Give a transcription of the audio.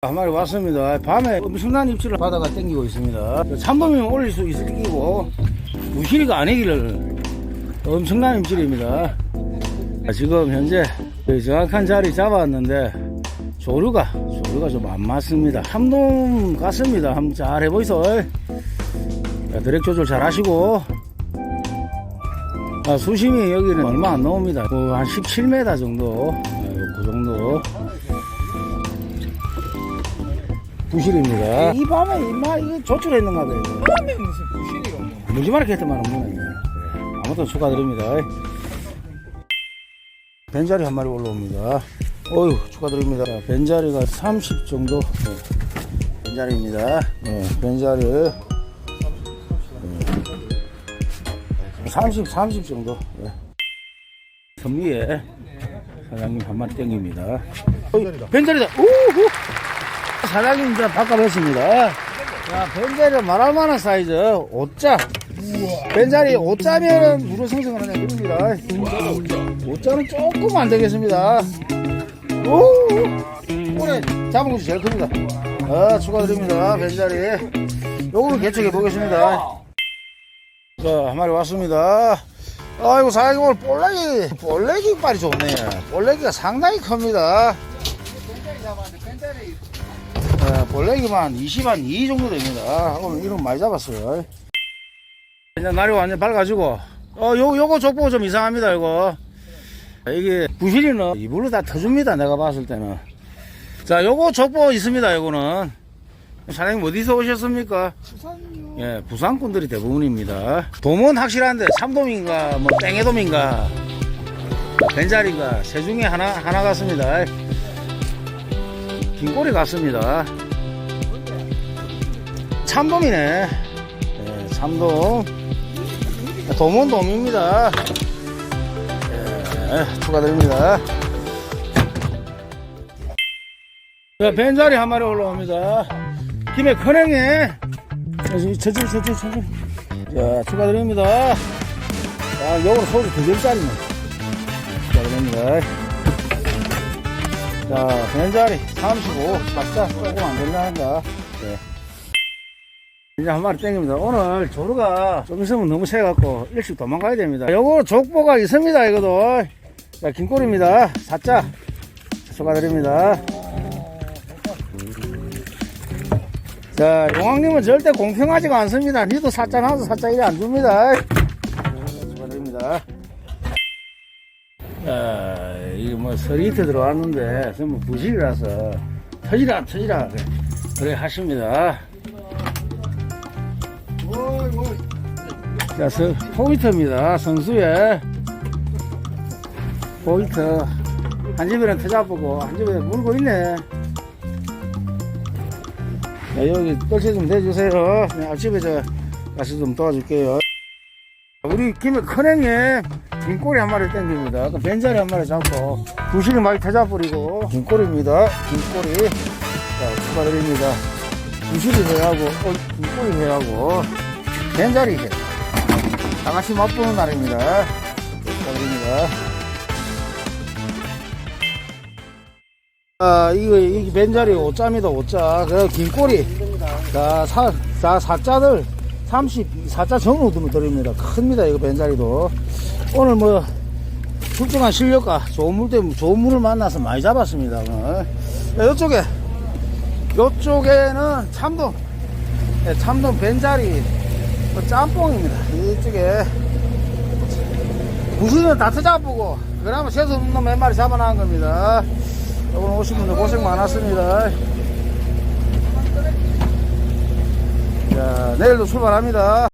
한 마리 왔습니다. 밤에 엄청난 입질을 바다가 땡기고 있습니다. 참돔이면 올릴 수 있을 끼고 무시리가 아니기를 엄청난 입질입니다. 지금 현재 그 정확한 자리 잡았는데 조류가 조류가 좀 안 맞습니다. 참돔 같습니다. 한번 잘 해보이소. 자, 드랙 조절 잘 하시고 아, 수심이 여기는 얼마 안 나옵니다. 그한 17m 정도 아, 그 정도 부실입니다. 이 밤에 이마 이게 조출했는가 봐요. 밤에 무슨 부실이가 뭐. 무지마르게 했더만 없네. 아무튼 축하드립니다. 벤자리 한 마리 올라옵니다. 어휴, 축하드립니다. 자, 벤자리가 30 정도. 네. 벤자리입니다. 네, 벤자리. 네. 30, 30 정도. 네. 선미에 사장님 한 마리 땡깁니다. 벤자리다. 벤자리다. 우후! 사장님 이제 바꿔봤습니다. 자, 벤자리 말할 만한 사이즈 5자. 벤자리 5자면은 무료 생성을 하냐 그럽니다. 5자는 조금 안 되겠습니다. 오! 올해 잡은 것이 제일 큽니다. 아, 축하드립니다. 벤자리. 요거는 개척해 보겠습니다. 자, 한 마리 왔습니다. 아이고, 사장님 오늘 볼래기, 볼래기 빨이 좋네. 볼래기가 상당히 큽니다. 네, 볼래기만 20한 2 정도 됩니다. 오늘 이런 많이 잡았어요. 이제 날이 완전 밝아지고, 어, 요, 요거 족보가 좀 이상합니다, 이거. 이게 부실이는 이불로 다 터줍니다, 내가 봤을 때는. 자, 요거 족보 있습니다, 요거는. 사장님 어디서 오셨습니까? 부산요. 예, 부산꾼들이 대부분입니다. 돔은 확실한데, 참돔인가, 뭐, 땡해돔인가, 벤자리인가, 세 중에 하나, 하나 같습니다. 긴 꼬리 같습니다. 참돔이네. 예, 참돔. 돔은 돔입니다. 예, 축하드립니다. 자, 벤자리 한 마리 올라옵니다. 김에 큰행에 천천히, 천천히, 천천히. 자, 축하드립니다. 자, 요거는 소주 두 개짜리네. 축하드립니다. 자, 벤자리 35, 작자 조금 안 된다는가. 네. 이제 한 마리 땡깁니다. 오늘 조루가 좀 있으면 너무 세갖고 일찍 도망가야 됩니다. 요거 족보가 있습니다, 이거도. 자, 긴꼬리입니다. 사자. 축하드립니다. 자, 용왕님은 절대 공평하지가 않습니다. 니도 사자 나도 사자 이래 안 줍니다. 축하드립니다. 자, 이게 뭐 서리트 들어왔는데 전부 부실이라서 터지라 터지라 그래, 그래 하십니다. 자, 서, 포인트입니다. 성수에 포인트 한 집에는 터잡고 한 집에 물고 있네. 자, 여기 떨치 좀 대주세요. 네, 앞집에 저 가서 좀 도와줄게요. 우리 김에 큰행에 긴꼬리 한 마리 땡깁니다. 아까 벤자리 한 마리 잡고 부실이 많이 터져버리고 긴꼬리입니다. 긴꼬리. 자, 축하드립니다. 부실이 회하고 어, 긴꼬리 회하고 벤자리 회. 다 같이 맛보는 날입니다. 축하드립니다. 아, 이거, 이게 벤자리 5자입니다, 5자. 그, 긴꼬리. 자, 사, 자, 사자들 30, 사자 정으로 두면 드립니다. 큽니다, 이거 벤자리도. 오늘 뭐, 출중한 실력과 좋은 물 때문에, 좋은 물을 만나서 많이 잡았습니다, 오늘. 자, 이쪽에, 이쪽에는 참돔. 네, 참돔 벤자리, 뭐 짬뽕입니다. 이쪽에, 무수는 다 터잡고, 그러면 새수 없는 놈 몇 마리 잡아놓은 겁니다. 오늘 오신 분들 고생 많았습니다. 자, 내일도 출발합니다.